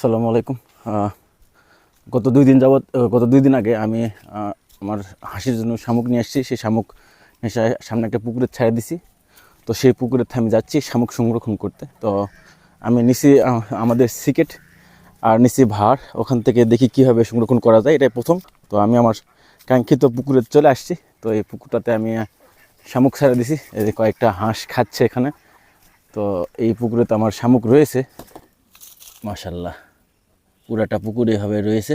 সালামু আলাইকুম। গত দুই দিন যাবৎ গত দুই দিন আগে আমি আমার হাসির জন্য শামুক নিয়ে আসছি। সেই শামুক সামনে একটা পুকুরে ছেড়ে দিছি। তো সেই পুকুরে আমি যাচ্ছি শামুক সংরক্ষণ করতে। তো আমি নিচে আমাদের সিকেট আর নিচে ভাড় ওখান থেকে দেখি কীভাবে সংরক্ষণ করা যায়, এটাই প্রথম। তো আমি আমার কাঙ্ক্ষিত পুকুরে চলে আসছি। তো এই পুকুরটাতে আমি শামুক ছেড়ে দিছি। এই যে কয়েকটা হাঁস খাচ্ছে এখানে। তো এই পুকুরে তো আমার শামুক রয়েছে। মাশাল্লাহ পুরাটা পুকুর এভাবে রয়েছে।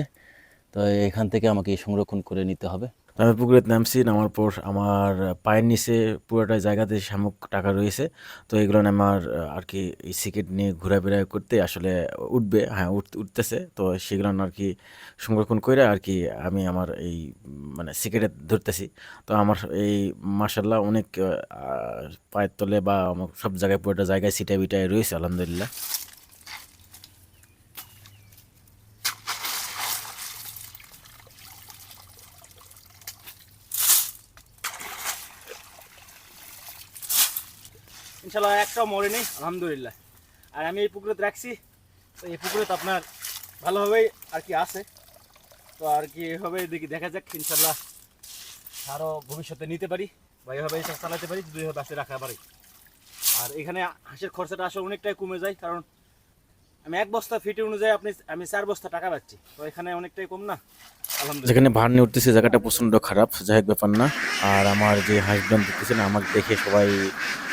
তো এখান থেকে আমাকে সংরক্ষণ করে নিতে হবে। আমি পুকুরে নামছি নামার পর আমার পায়ের নিচে পুরোটা জায়গাতে শামুক টাকা রয়েছে। তো এগুলো আমার আর কি এই সিকেট নিয়ে ঘোরাফেরা করতে আসলে উঠবে হ্যাঁ উঠ- উঠতেছে। তো সেগুলো আর কি সংরক্ষণ করে আর কি আমি আমার এই মানে সিকেটে ধরতেছি। তো আমার এই মার্শাল্লাহ অনেক পায়ের তলে বা আমার সব জায়গায় পুরোটা জায়গায় সিটাই বিটায় রয়েছে, আলহামদুলিল্লাহ। ইনশাল্লাহ একটাও মরে নেই, আলহামদুলিল্লাহ। আর আমি এই পুকুরে রাখছি, তো এই পুকুরে তো আপনার ভালোভাবেই আর কি আছে। তো আর কি এভাবে দেখি, দেখা যাক ইনশাল্লাহ আরও ভবিষ্যতে নিতে পারি বা এভাবে চালাতে পারি দুইভাবে বাসে রাখা পারি। আর এখানে হাঁসের খরচাটা আসলে অনেকটাই কমে যায়, কারণ আমি এক বস্তা ফিটে অনুযায়ী আপনি, আমি চার বস্তা টাকা পাচ্ছি। তো এখানে অনেকটাই কম না? যেখানে ভাড় নিয়ে উঠতেছে জায়গাটা প্রচণ্ড খারাপ, যাই হোক ব্যাপার না। আর আমার যে হাজব্যান্ড দেখতেছে না আমাকে দেখে সবাই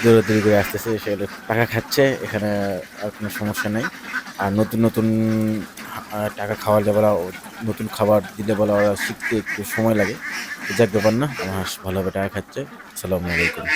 দৌড়াদৌড়ি করে আসতেছে, সে টাকা খাচ্ছে, এখানে আর কোনো সমস্যা নেই। আর নতুন নতুন টাকা খাওয়ালে বলা, নতুন খাবার দিলে বলা শিখতে একটু সময় লাগে। যাক ব্যাপার না, আমার ভালোভাবে টাকা খাচ্ছে। আসসালামু আলাইকুম।